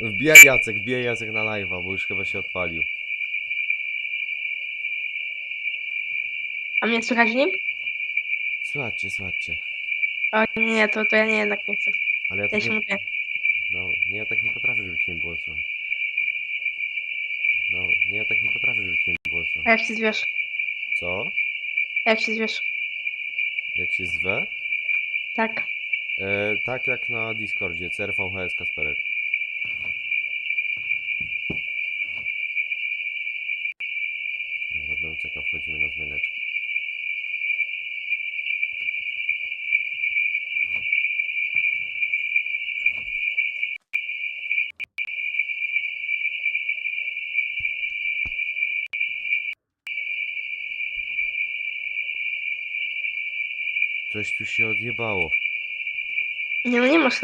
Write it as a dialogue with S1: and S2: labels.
S1: Wbijaj Jacek, wbijaj Jacek na live'a, bo już chyba się odpalił.
S2: A mnie słychać w nim?
S1: Słuchajcie, słuchajcie.
S2: O nie, to, to ja nie jednak nie chcę.
S1: Ale ja
S2: Ja
S1: tak
S2: się
S1: nie,
S2: mówię.
S1: no, nie, ja tak nie potrafię, żeby cię nie było słychać. No, nie, ja tak nie potrafię, żeby cię nie było
S2: A
S1: słychać.
S2: jak się zwiesz?
S1: Co?
S2: A jak się zwiesz?
S1: Jak się zwę?
S2: Tak.
S1: E, tak jak na Discordzie, CRVHS Kasperek. Wchodzimy na zmianeczki. Coś tu się odjebało.
S2: Nie no, nie masz.